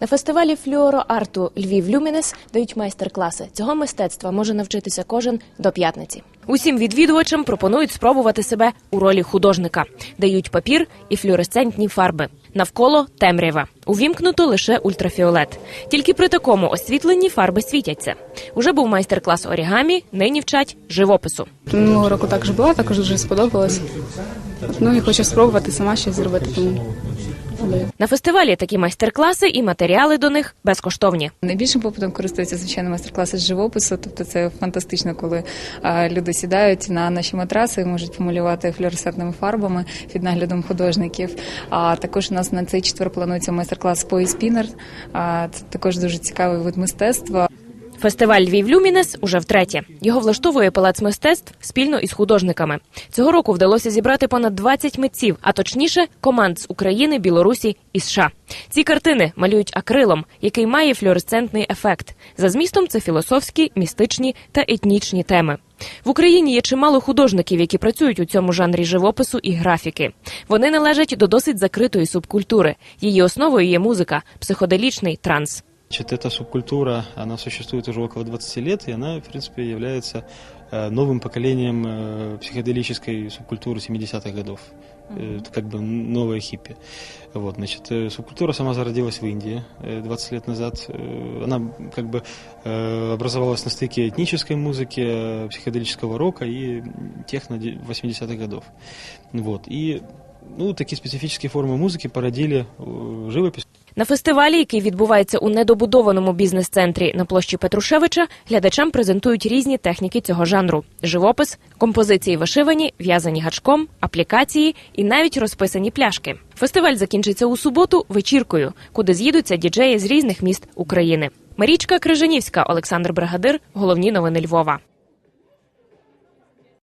На фестивалі флюороарту Львів Люмінес дають майстер-класи. Цього мистецтва може навчитися кожен до п'ятниці. Усім відвідувачам пропонують спробувати себе у ролі художника. Дають папір і флюоресцентні фарби. Навколо темрява. Увімкнуто лише ультрафіолет. Тільки при такому освітленні фарби світяться. Уже був майстер-клас орігамі, нині вчать живопису. Минулого року також була, також дуже сподобалось. Ну і хочу спробувати сама щось зробити. Тому. На фестивалі такі майстер-класи і матеріали до них безкоштовні. Найбільшим попитом користуються звичайно майстер-класи з живопису. Тобто це фантастично, коли люди сідають на наші матраси, можуть помалювати флюоресцентними фарбами під наглядом художників. А також у нас на цей четвер планується майстер-клас по спінер. А це також дуже цікавий вид мистецтва. Фестиваль Львів Люмінес уже втретє. Його влаштовує палац мистецтв спільно із художниками. Цього року вдалося зібрати понад 20 митців, а точніше команд з України, Білорусі і США. Ці картини малюють акрилом, який має флюоресцентний ефект. За змістом це філософські, містичні та етнічні теми. В Україні є чимало художників, які працюють у цьому жанрі живопису і графіки. Вони належать до досить закритої субкультури. Її основою є музика, психоделічний транс. Значит, эта субкультура, она существует уже около 20 лет, и она, в принципе, является э, новым поколением э, психоделической субкультуры 70-х годов. Э, Это как бы новая хиппи. Вот, значит, субкультура сама зародилась в Индии э, 20 лет назад. Она как бы образовалась на стыке этнической музыки, психоделического рока и техно де- 80-х годов. Вот, и ну, такие специфические формы музыки породили живопись. На фестивалі, який відбувається у недобудованому бізнес-центрі на площі Петрушевича, глядачам презентують різні техніки цього жанру: живопис, композиції вишивані, в'язані гачком, аплікації і навіть розписані пляшки. Фестиваль закінчиться у суботу вечіркою, куди з'їдуться діджеї з різних міст України. Марічка Крижанівська, Олександр Бригадир. Головні новини Львова.